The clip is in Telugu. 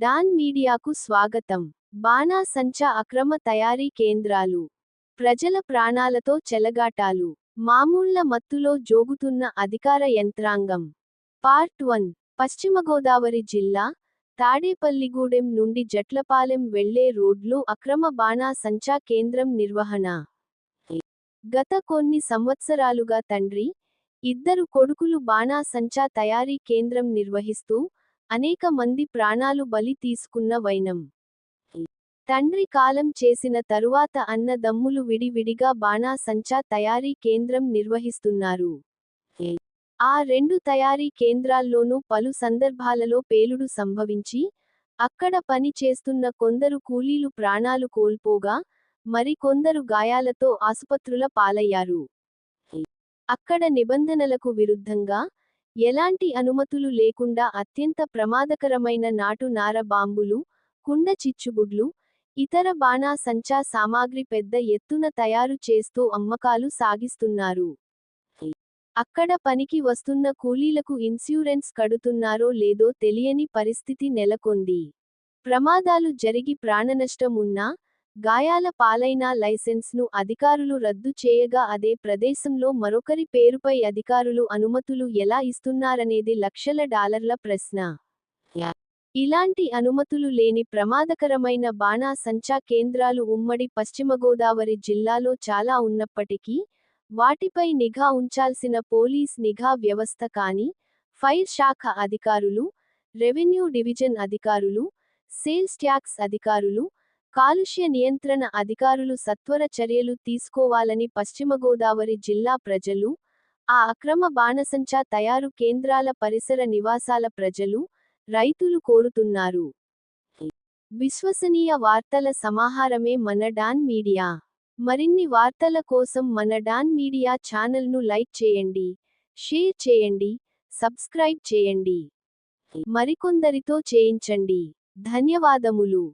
డాన్ మీడియాకు స్వాగతం. బాణాసంచా అక్రమ తయారీ కేంద్రాలు. ప్రజల ప్రాణాలతో చెలగాటాలు. మామూళ్ళ మత్తులో జోగుతున్న అధికార యంత్రాంగం. Part one. పశ్చిమ గోదావరి జిల్లా తాడేపల్లిగూడెం నుండి జట్లపాలెం వెళ్ళే రోడ్లు అక్రమ బాణాసంచా కేంద్రం నిర్వహణ. గత కొన్ని సంవత్సరాలుగా తండ్రి ఇద్దరు కొడుకులు బాణాసంచా తయారీ కేంద్రం నిర్వహిస్తూ అనేక మంది ప్రాణాలు బలి తీసుకున్న వైనం. తండ్రి కాలం చేసిన తరువాత అన్నదమ్ములు విడివిడిగా బాణాసంచా తయారీ కేంద్రం నిర్వహిస్తున్నారు. ఆ రెండు తయారీ కేంద్రాల్లోనూ పలు సందర్భాలలో పేలుడు సంభవించి అక్కడ పని చేస్తున్న కొందరు కూలీలు ప్రాణాలు కోల్పోగా మరికొందరు గాయాలతో ఆసుపత్రుల పాలయ్యారు. అక్కడ నిబంధనలకు విరుద్ధంగా ఎలాంటి అనుమతులు లేకుండా అత్యంత ప్రమాదకరమైన నాటు నార బాంబులు కుండ చిచ్చుబుడ్లు ఇతర బాణాసంచా సామాగ్రి పెద్ద ఎత్తున తయారు చేస్తూ అమ్మకాలు సాగిస్తున్నారు. అక్కడ పనికి వస్తున్న కూలీలకు ఇన్సూరెన్స్ కడుతున్నారో లేదో తెలియని పరిస్థితి నెలకొంది. ప్రమాదాలు జరిగి ప్రాణనష్టం ఉన్నా గాయాల పాలైన లైసెన్స్ను అధికారులు రద్దు చేయగా అదే ప్రదేశంలో మరొకరి పేరుపై అధికారులు అనుమతులు ఎలా ఇస్తున్నారనేది లక్షల డాలర్ల ప్రశ్న. ఇలాంటి అనుమతులు లేని ప్రమాదకరమైన బాణాసంచా కేంద్రాలు ఉమ్మడి పశ్చిమ గోదావరి జిల్లాలో చాలా ఉన్నప్పటికీ వాటిపై నిఘా ఉంచాల్సిన పోలీస్ నిఘా వ్యవస్థ కానీ ఫైర్ శాఖ అధికారులు రెవెన్యూ డివిజన్ అధికారులు సేల్స్ ట్యాక్స్ అధికారులు కాలుష్య నియంత్రణ అధికారులు సత్వర చర్యలు తీసుకోవాలని పశ్చిమ గోదావరి జిల్లా ప్రజలు ఆ అక్రమ బాణసంచా తయారు కేంద్రాల పరిసర నివాసాల ప్రజలు రైతులు కోరుతున్నారు. విశ్వసనీయ వార్తల సమాహారమే మన డాన్ మీడియా. మరిన్ని వార్తల కోసం మన డాన్ మీడియా ఛానల్ను లైక్ చేయండి షేర్ చేయండి సబ్స్క్రైబ్ చేయండి. మరికొందరితో చేయించండి. ధన్యవాదములు.